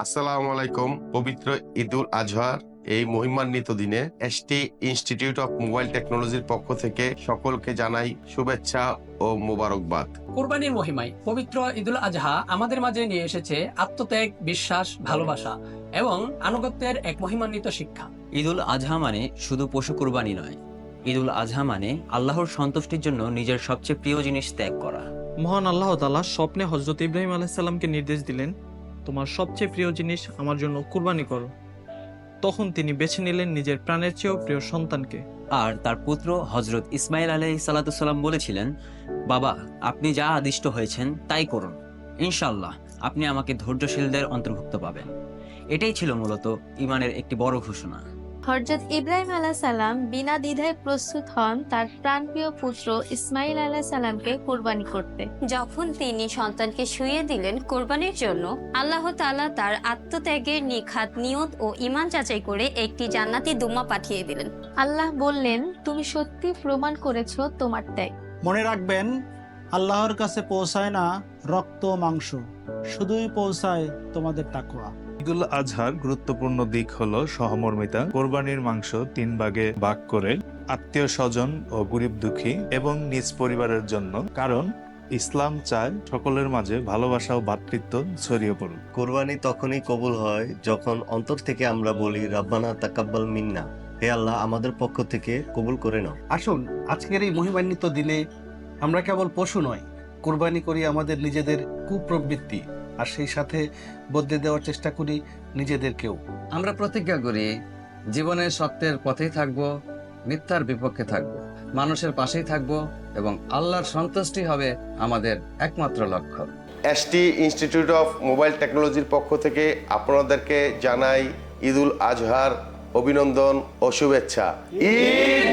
আসসালামু আলাইকুম পবিত্র ঈদুল আজহার এই মহিমান্বিত দিনে এসটি ইনস্টিটিউট অফ মোবাইল টেকনোলজির পক্ষ থেকে সকলকে জানাই শুভেচ্ছা ও মোবারকবাদ। কোরবানির মহিমায় পবিত্র ঈদুল আজহা আমাদের মাঝে নিয়ে এসেছে আত্মত্যাগ বিশ্বাস ভালোবাসা এবং আনুগত্যের এক মহিমান্বিত শিক্ষা। ঈদুল আজহা মানে শুধু পশু কুরবানি নয় ঈদুল আজহা মানে আল্লাহর সন্তুষ্টির জন্য নিজের সবচেয়ে প্রিয় জিনিস ত্যাগ করা। মহান আল্লাহ তাআলা স্বপ্নে হজরত ইব্রাহিম আলাইসাল্লামকে নির্দেশ দিলেন তোমার সবচেয়ে প্রিয় জিনিস আমার জন্য কুরবানি করো। তখন তিনি বেছে নিলেন নিজের প্রাণের চেয়েও প্রিয় সন্তানকে। আর তার পুত্র হজরত ইসমাইল আলহ সালাতুসাল্লাম বলেছিলেন, বাবা, আপনি যা আদিষ্ট হয়েছেন তাই করুন। ইনশাল্লাহ আপনি আমাকে ধৈর্যশীলদের অন্তর্ভুক্ত পাবেন। এটাই ছিল মূলত ইমানের একটি বড় ঘোষণা। হরজত ইব্রাহিম আলাহ সালাম বিনা দ্বিধায় প্রস্তুত হন তার প্রাণপ্রিয় পুত্র ইসমাইল আলাহ সালামকে কোরবানি করতে। যখন তিনি সন্তানকে শুইয়ে দিলেন কোরবানির জন্য, আল্লাহ তাআলা তার আত্মত্যাগের নিখাত, নিয়ত ও ইমান যাচাই করে একটি জান্নাতি দুমা পাঠিয়ে দিলেন। আল্লাহ বললেন, তুমি সত্যি প্রমাণ করেছ তোমার ত্যাগ। মনে রাখবেন, আল্লাহর কাছে পৌঁছায় না রক্ত, মাংস। শুধুই পৌঁছায় তোমাদের টাকুয়া ঈদুল আজহার গুরুত্বপূর্ণ দিক হলো সহমর্মিতা। কোরবানির মাংস তিন ভাগে ভাগ করে আত্মীয় স্বজন ও গরিব দুঃখী এবং নিজ পরিবারের জন্য। কারণ ইসলাম চায় সকলের মাঝে ভালোবাসা ও ভ্রাতৃত্ব ছড়িয়ে পড়ুক। কোরবানি তখনই কবুল হয় যখন অন্তর থেকে আমরা বলি রাব্বানা তাকাব্বাল মিন্না হে আল্লাহ আমাদের পক্ষ থেকে কবুল করে নাও। আসুন আজকের এই মহিমান্বিত দিনে আমরা কেবল পশু নয় কোরবানি করি আমাদের নিজেদের কুপ্রবৃত্তি। আর সেই সাথে বদলে দেওয়ার চেষ্টা করি নিজেদেরকেও। আমরা প্রতিজ্ঞা করি জীবনের সত্যের পথেই থাকব মিথ্যার বিপক্ষে থাকব মানুষের পাশেই থাকব এবং আল্লাহর সন্তুষ্টি হবে আমাদের একমাত্র লক্ষ্য। এসটি ইনস্টিটিউট অফ মোবাইল টেকনোলজির পক্ষ থেকে আপনাদেরকে জানাই ঈদুল আজহার অভিনন্দন ও শুভেচ্ছা। ঈদ